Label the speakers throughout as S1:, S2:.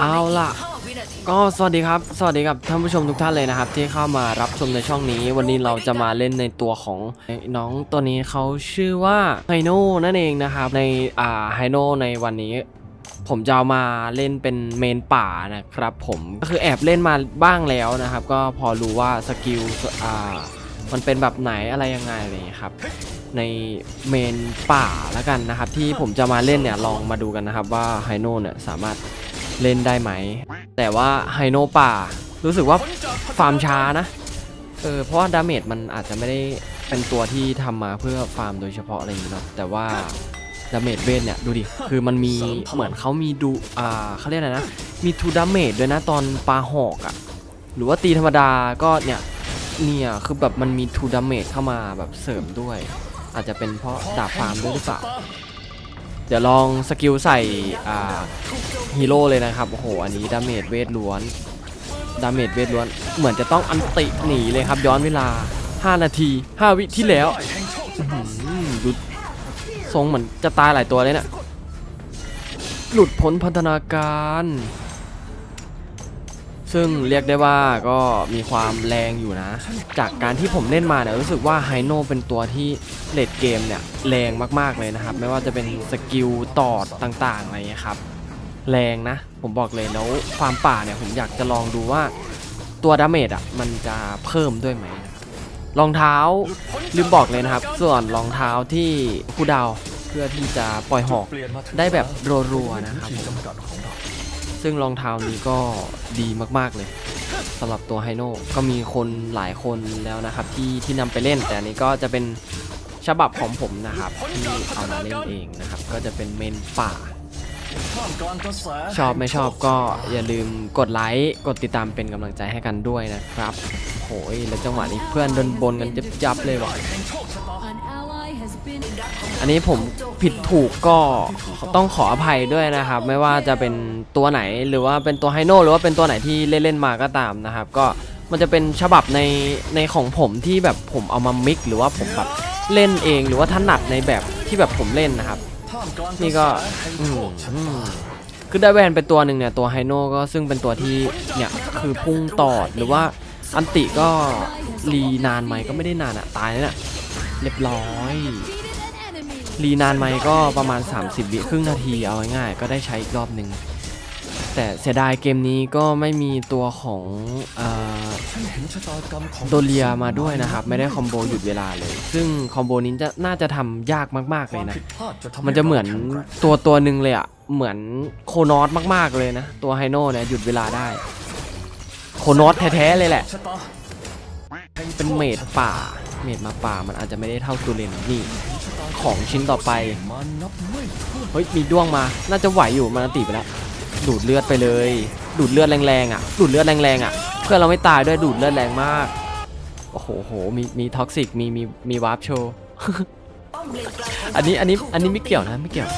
S1: เอาล่ะ ก็สวัสดีครับ สวัสดีกับท่านผู้ชมทุกท่านเลยนะครับ ที่เข้ามารับชมในช่องนี้ วันนี้เราจะมาเล่นในตัวของน้องตัวนี้เขาชื่อว่าไฮโน่นั่นเองนะครับ ในอ่าไฮโน่ในวันนี้ ผมจะเอามาเล่นเป็นเมนป่านะครับ ผมก็คือแอบเล่นมาบ้างแล้วนะครับ ก็พอรู้ว่าสกิลอ่ามันเป็นแบบไหนอะไรยังไงอะไรอย่างเงี้ยครับในเมนป่าแล้วกันนะครับ ที่ผมจะมาเล่นเนี่ยลองมาดูกันนะครับว่าไฮโน่เนี่ยสามารถ เล่นได้ไหม แต่ว่าไฮโนป่า รู้สึกว่าฟาร์มช้านะ เออเพราะว่าดาเมจมันอาจจะไม่ได้เป็นตัวที่ทำมาเพื่อฟาร์มโดยเฉพาะอะไรอย่างเงี้ยเนาะแต่ว่าดาเมจเวทเนี่ยดูดิ คือมันมีเหมือนเขามีดูอ่าเขาเรียกอะไรนะ มีทูดาเมจด้วยนะตอนปลาหอกอะ่ะ หรือว่าตีธรรมดาก็เนี่ยเนี่ยคือแบบมันมีทูดาเมจเข้ามาแบบเสริมด้วย อาจจะเป็นเพราะดาบฟาร์มด้วยหรือเปล่า เดี๋ยวลองสกิลใส่ฮีโร่เลยนะครับ โอ้โห อันนี้ดาเมจเวทล้วน ดาเมจเวทล้วน เหมือนจะต้องอันติหนีเลยครับ ย้อนเวลา 5 นาที 5 วิที่แล้วหือดูทรงเหมือนจะตายหลายตัวเลยเนะ่ะหลุดพ้นพันธนาการ ซึ่งเรียกได้ว่าก็มีความแรงอยู่นะ จากการที่ผมเล่นมาเนี่ยรู้สึกว่าไฮโนเป็นตัวที่เลดเกมเนี่ยแรงมากๆเลยนะครับ ไม่ว่าจะเป็นสกิลตอดต่างๆอะไรเงี้ยครับ แรงนะ ผมบอกเลยแล้วความป่าเนี่ยผมอยากจะลองดูว่าตัวดาเมจอะมันจะเพิ่มด้วยไหมรองเท้าลืมบอกเลยนะครับ ส่วนรองเท้าที่ผู้ดาวเพื่อที่จะปล่อยหอกได้แบบรัวๆนะครับ ซึ่งรองเท้านี้ก็ดีมากๆเลยสำหรับตัวไฮโน่ก็มีคนหลายคนแล้วนะครับที่ที่นำไปเล่น แต่อันนี้ก็จะเป็นฉบับของผมนะครับที่เอามาเล่นเองนะครับ ก็จะเป็นเมนป่า ชอบไม่ชอบก็อย่าลืมกดไลค์กดติดตามเป็นกำลังใจให้กันด้วยนะครับโหยแล้วจังหวะนี้เพื่อนโดนบนกันจับๆเลยว่ะ อันนี้ผมผิดถูกก็ต้องขออภัยด้วยนะครับ ไม่ว่าจะเป็นตัวไหนหรือว่าเป็นตัวไฮโน่หรือว่าเป็นตัวไหนที่เล่นๆมาก็ตามนะครับ ก็มันจะเป็นฉบับในในของผมที่แบบผมเอามามิกหรือว่าผมแบบเล่นเองหรือว่าถนัดในแบบที่แบบผมเล่นนะครับ นี่ก็คือได้แวนเป็นตัวหนึ่งเนี่ยตัวไฮโน่ก็ซึ่งเป็นตัวที่เนี่ยคือพุ่งตอดหรือว่าอันติก็รีนานไหมก็ไม่ได้นานอะตายแล้วเนี่ยเรียบร้อย รีนานไหมก็ประมาณ 30 วิครึ่งนาทีเอาง่ายๆก็ได้ใช้อีกรอบหนึ่งแต่เสียดายเกมนี้ก็ไม่มีตัวของเอ่อโดเลียมาด้วยนะครับ ไม่ได้คอมโบหยุดเวลาเลย ซึ่งคอมโบนี้จะน่าจะทำยากมากๆเลยนะ มันจะเหมือนตัวตัวหนึ่งเลยอะเหมือนโคนอสมากๆเลยนะ ตัวไฮโน่เนี่ยหยุดเวลาได้ โคนอสแท้ๆเลยแหละ เป็นเมดป่า เมดมาป่ามันอาจจะไม่ได้เท่าตูเรนนี่ ของชิ้นต่อไป เฮ้ยมีด้วงมา น่าจะไหวอยู่มันติไปแล้ว ดูดเลือดไปเลย ดูดเลือดแรงๆอะ ดูดเลือดแรงๆอะ เพื่อเราไม่ตายด้วยดูดเลือดแรงมาก โอ้โหโหมีมีท็อกซิก มีมีมีวาร์ปโชว์ อันนี้อันนี้อันนี้ไม่เกี่ยวนะไม่เกี่ยว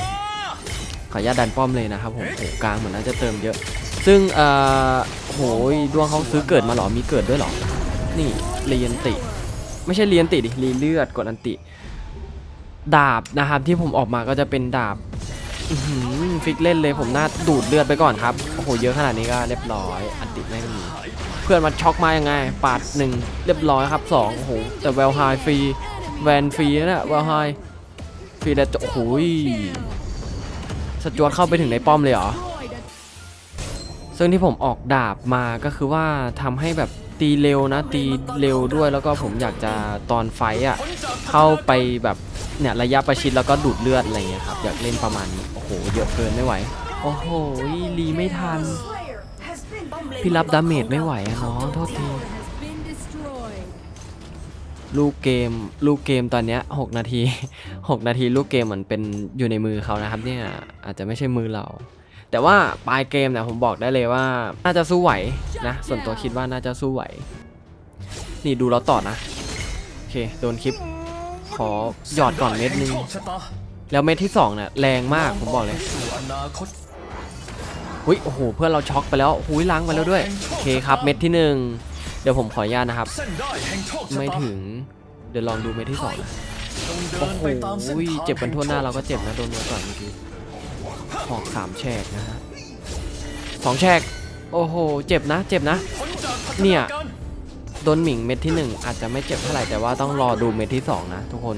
S1: ขออนุญาตดันป้อมเลยนะครับผมโอ้กลางเหมือนน่าจะเติมเยอะ ซึ่งเอ่อโหยดวงเขาซื้อเกิดมาหรอ มีเกิดด้วยหรอ นี่เรียนติ ไม่ใช่เรียนติดิรีเลือดกดอันติ ดาบนะครับที่ผมออกมาก็จะเป็นดาบฟิกเล่นเลยผมน่าดูดเลือดไปก่อนครับ โอ้โห เยอะขนาดนี้ก็เรียบร้อย อันติไม่มี เพื่อนมาช็อกมายังไง ปาดหนึ่งเรียบร้อยครับสองโอ้โห แต่แวลไฮฟรีแวนฟรีนะเนี่ยแวลไฮฟรีแล้วจะโอ้โหยสจวตเข้าไปถึงในป้อมเลยเหรอ ซึ่งที่ผมออกดาบมาก็คือว่าทำให้แบบตีเร็วนะ ตีเร็วด้วยแล้วก็ผมอยากจะตอนไฟอะเข้าไปแบบ เนี่ยระยะประชิดแล้วก็ดูดเลือดอะไรเงี้ยครับอยากเล่นประมาณนี้โอ้โหเยอะเกินไม่ไหวโอ้โหรีไม่ทัน พี่รับดาเมจไม่ไหวอะน้องโทษทีลูกเกมลูกเกมตอนเนี้ย6นาที 6 นาทีลูกเกมเหมือนเป็นอยู่ในมือเขานะครับเนี่ยอาจจะไม่ใช่มือเรา แต่ว่าปลายเกมเนี่ยผมบอกได้เลยว่า น่าจะสู้ไหวนะ ส่วนตัวคิดว่าน่าจะสู้ไหว นี่ดูเราต่อนะ โอเค โดนคลิป ขอหยอดก่อนเม็ดนึง แล้วเม็ดที่2เนี่ยแรงมากผมบอกเลยหุยโอ้โหเพื่อนเราช็อกไปแล้วหุยล้างไปแล้วด้วยโอเคครับเม็ดที่หนึ่งเดี๋ยวผมขออนุญาตนะครับ ไม่ถึงเดี๋ยวลองดูเม็ดที่สองโอ้โหเจ็บกันทั่วหน้าเราก็เจ็บนะโดนมาก่อนเมื่อกี้หอกสามแฉกนะฮะสองแฉกโอ้โห เจ็บนะ เจ็บนะ เนี่ย โดนหมิงเม็ดที่หนึ่งอาจจะไม่เจ็บเท่าไหร่แต่ว่าต้องรอดูเม็ดที่สองนะ ทุกคน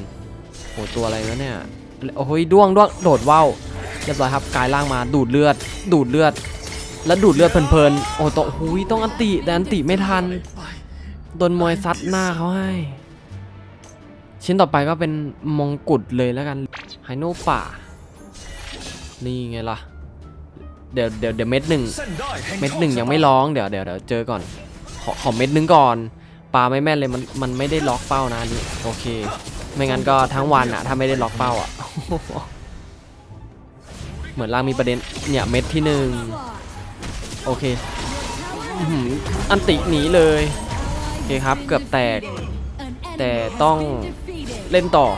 S1: โอ้ตัวอะไรวะเนี่ยโอ้โหด้วงด้วงโดดว่าวเรียบร้อยครับกลายร่างมาดูดเลือด ดูดเลือด แล้วดูดเลือดเพลินๆโอ้ต้องโอ้ยต้องอันติแต่อันติไม่ทันโดนมวยซัดหน้าเขาให้ชิ้นต่อไปก็เป็นมงกุฎเลยแล้วกันไฮโนป่า นี่ไงล่ะ เดี๋ยวเดี๋ยวเดี๋ยวเม็ดหนึ่งเม็ดหนึ่งยังไม่ร้องเดี๋ยวเดี๋ยวเดี๋ยวเจอก่อน ขอขอเม็ดหนึ่งก่อนปลาไม่แม่นเลยมันมันไม่ได้ล็อกเป้านะนี่โอเค ไม่งั้นก็ทั้งวันอะถ้าไม่ได้ล็อกเป้าอะเหมือนล่างมีประเด็นเนี่ยเม็ดที่หนึ่งโอเคอันติหนีเลยโอเคครับเกือบแตก แต่ต้องเล่นต่อ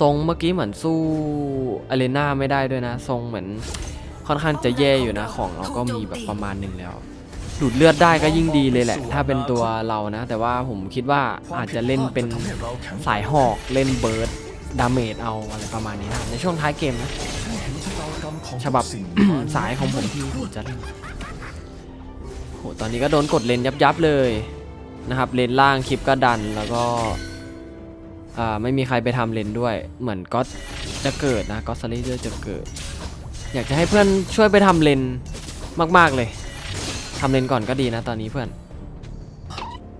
S1: ทรงเมื่อกี้เหมือนสู้อารีนาไม่ได้ด้วยนะ ทรงเหมือนค่อนข้างจะแย่อยู่นะ ของเราก็มีแบบประมาณหนึ่งแล้ว ดูดเลือดได้ก็ยิ่งดีเลยแหละ ถ้าเป็นตัวเรานะ แต่ว่าผมคิดว่าอาจจะเล่นเป็นสายหอกเล่นเบิร์ดดาเมจเอาอะไรประมาณนี้นะในช่วงท้ายเกมนะฉบับสายของผมที่ผมจะเล่นโหตอนนี้ก็โดนกดเลนยับยับเลยนะครับเลนล่างคลิปก็ดันแล้วก็อ่าไม่มีใครไปทำเลนด้วย เหมือนก็จะเกิดนะก็สเลเดอร์จะเกิด อยากจะให้เพื่อนช่วยไปทำเลนมาก ๆ เลย ทำเลนก่อนก็ดีนะตอนนี้เพื่อน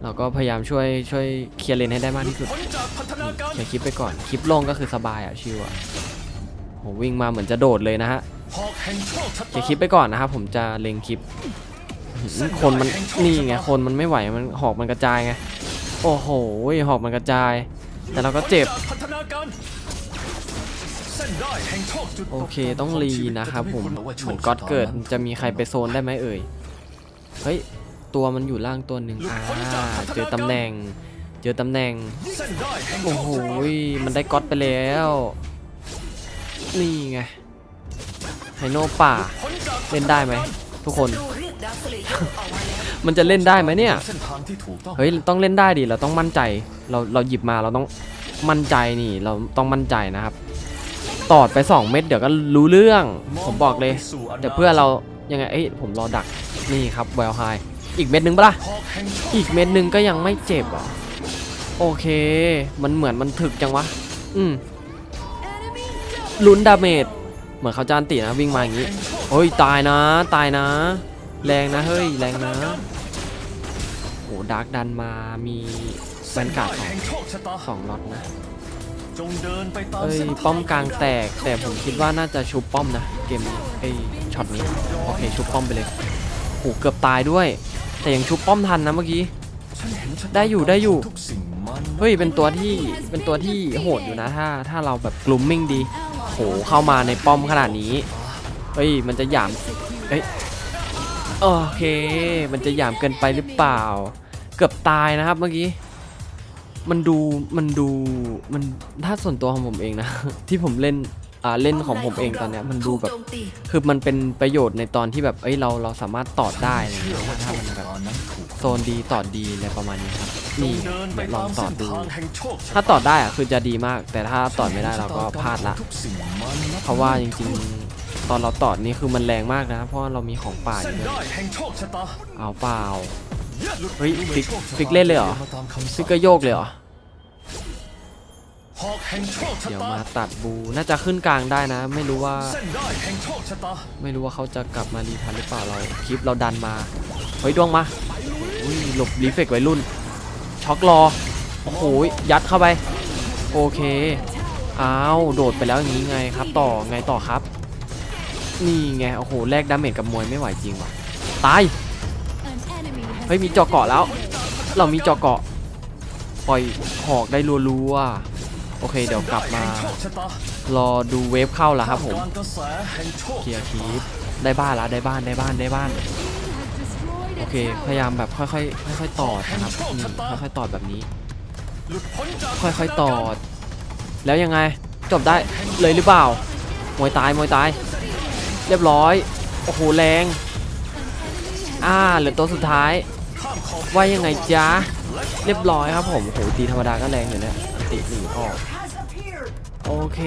S1: เราก็พยายามช่วยช่วยเคลียร์เลนให้ได้มากที่สุดเคลียร์คลิปไปก่อน คลิปลงก็คือสบายอะชิวอะโหวิ่งมาเหมือนจะโดดเลยนะฮะเคลียร์คลิปไปก่อนนะครับผมจะเล็งคลิป คนมันนี่ไงคนมันไม่ไหวมันหอกมันกระจายไงโอ้โหหอกมันกระจาย แต่เราก็เจ็บโอเคต้องรีนะครับผมเหมือนก๊อตเกิดจะมีใครไปโซนได้ไหมเอ่ย เฮ้ย ตัวมันอยู่ล่างตัวหนึ่งอ่าเจอตำแหน่ง เจอตำแหน่ง โอ้โห มันได้ก๊อตไปแล้ว นี่ไง ไฮโนป่า เล่นได้ไหมทุกคน มันจะเล่นได้ไหมเนี่ย เฮ้ย ต้องเล่นได้ดิ เราต้องมั่นใจ เรา เราหยิบมา เราต้องมั่นใจนี่ เราต้องมั่นใจนะครับ ตอดไป 2 เม็ดเดี๋ยวก็รู้เรื่อง ผมบอกเลย เดี๋ยวเพื่อเรายังไง เอ้ย ผมรอดัก นี่ครับแวลไฮอีกเม็ดหนึงปะล่ะ อีกเม็ดหนึงก็ยังไม่เจ็บอะโอเค มันเหมือนมันถึกจังวะ อืม
S2: Enemy double
S1: ลุ้นดาเมจ เหมือนเขาจานตินะวิ่งมาอย่างนี้โอ้ยตายนะ ตายนะ แรงนะเฮ้ยแรงนะโอ้ดาร์กดันมามีแวนการ์ดสองสองล็อตนะ
S3: จงเดินไปตาม
S1: เอ้ย
S3: เส้นทาง
S1: ป้อมกลางแตกแต่ผมคิดว่าน่าจะชุบป้อมนะ เกมนี้ไอ้ยช็อตนี้ โอเค ชุบป้อมไปเลย โอ้เกือบตายด้วย แต่ยังชุบป้อมทันนะเมื่อกี้ ได้อยู่ได้อยู่ เฮ้ยเป็นตัวที่เป็นตัวที่โหดอยู่นะถ้าถ้าเราแบบกลุ่มมิ่งดีโหเข้ามาในป้อมขนาดนี้ เฮ้ยมันจะหยามเอ้ยโอเค มันจะหยามเกินไปหรือเปล่า เกือบตายนะครับเมื่อกี้มันดูมันดูมันถ้าส่วนตัวของผมเองนะ ที่ผมเล่น อ่าเล่นของผมเองตอนเนี้ยมันดูแบบคือมันเป็นประโยชน์ในตอนที่แบบเอ้ยเราเราสามารถตอดได้อะไรอย่าง
S3: เชื่
S1: เงี้
S3: อยว่า
S1: ถ้า
S3: โช
S1: มัน
S3: ค
S1: แบบ
S3: ชะตานั้นถูก
S1: โซนดีตอดดีอะไรประมาณนี้ครับ
S3: จ
S1: นี่
S3: งเดินไป
S1: เดี๋ยวลอ
S3: ตางม
S1: ตอ
S3: เส้
S1: ด
S3: น
S1: ดู
S3: ทางแห่งโชคชะ
S1: ถ้าตอดได้อะคือจะดีมาก แต่ถ้าตอดไม่ได้เราก็พลาดละ
S3: ทุกสิ่งมันนับ
S1: เพราะว่าจริงๆ ตอนเราตอดนี่คือมันแรงมากนะ เพราะว่าเรามีของป่าอ
S3: เส้
S1: ยู่
S3: น
S1: ด้วย
S3: ได้แห่งโชคชะตา
S1: เอาเปล่า
S3: หลุด
S1: เฮ้ย
S3: พ้น
S1: ฟิก
S3: โชคชะตา
S1: ฟิกเล่นเลยเหรอ
S3: มาตามคำ
S1: ซิ
S3: สั่
S1: ก
S3: ง
S1: เกอร์โยกเลยเหรอ
S3: หอกแห่งโชคชะ
S1: เดี๋ยว
S3: ตา
S1: มาตัดบูน่าจะขึ้นกลางได้นะ ไม่รู้ว่า
S3: เส้นได้แห่งโชคชะตา
S1: ไม่รู้ว่าเขาจะกลับมารีทันหรือเปล่าเราคลิปเราดันมาเฮ้ยดวงมาอุ้ยหลบรีเฟกไว้รุ่น ช็อกรอโอ้โหยัดเข้าไป โอเคอ้าวโดดไปแล้วอย่างนี้ไงครับ ต่อไงต่อครับ นี่ไงโอ้โหแลกดาเมจกับมวยไม่ไหวจริงว่ะตาย
S2: An enemy has
S1: เฮ้ยมีเจาะเกาะแล้ว เรามีเจาะเกาะปล่อยหอกได้รัวๆ โอเคเดี๋ยวกลับมา
S3: เส้นได้แห่งโชคชะตาร
S1: อดูเวฟเข้าแล้วครับผม
S3: กลางกระแสแห่งโชค
S1: เคลียร์คีปได้บ้านแล้วได้บ้านได้บ้านได้บ้าน
S2: destroyed
S1: โอ
S2: a
S1: เคพ
S2: tower.
S1: ยายามแบบค่อยๆค่อยๆตอดนะครับนี่ค่อยๆตอดแบบนี้
S3: หลุดพ้นจาก
S1: ค่อยๆตอด แล้วยังไงจบได้เลยหรือเปล่ามวยตายมวยตาย เรียบร้อยโอ้โหแรงอ่าเหลือตัวสุดท้าย
S3: ข้ามขอบ
S1: ว่ายังไงจ๊ะเรียบร้อยครับผมโหตีธรรมดาก็แรงอยู่เนี่ยอัน ติหนีออก โอเค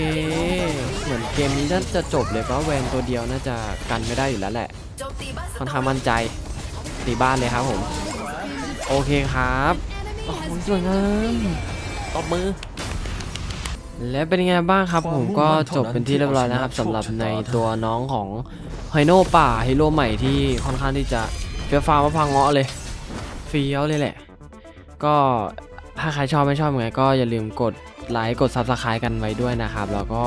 S1: เหมือนเกมนี้น่าจะจบเลยเพราะแวนตัวเดียวน่าจะกันไม่ได้อยู่แล้วแหละค่อนข้างมั่นใจตีบ้านเลยครับผม โอเคครับโอ้โหสวยงามตบมือ และเป็นยังไงบ้างครับ ผมก็จบเป็นที่เรียบร้อยแล้วครับสำหรับในตัวน้องของไฮโน่ป่าฮีโร่ใหม่ที่ค่อนข้างที่จะเฟี้ยวฟ้าวมะพร้าวเงาะเลยเฟี้ยวเลยแหละ ก็ ถ้าใครชอบไม่ชอบยังไงก็อย่าลืมกดไลค์กด s u b สไครต์กันไว้ด้วยนะครับ แล้วก็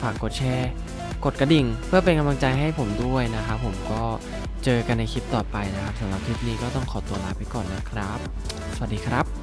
S1: ฝากกดแชร์กดกระดิ่ง เพื่อเป็นกำลังใจให้ผมด้วยนะครับผมก็เจอกันในคลิปต่อไปนะครับสำหรับคลิปนี้ก็ต้องขอตัวลาไปก่อนนะครับ สวัสดีครับ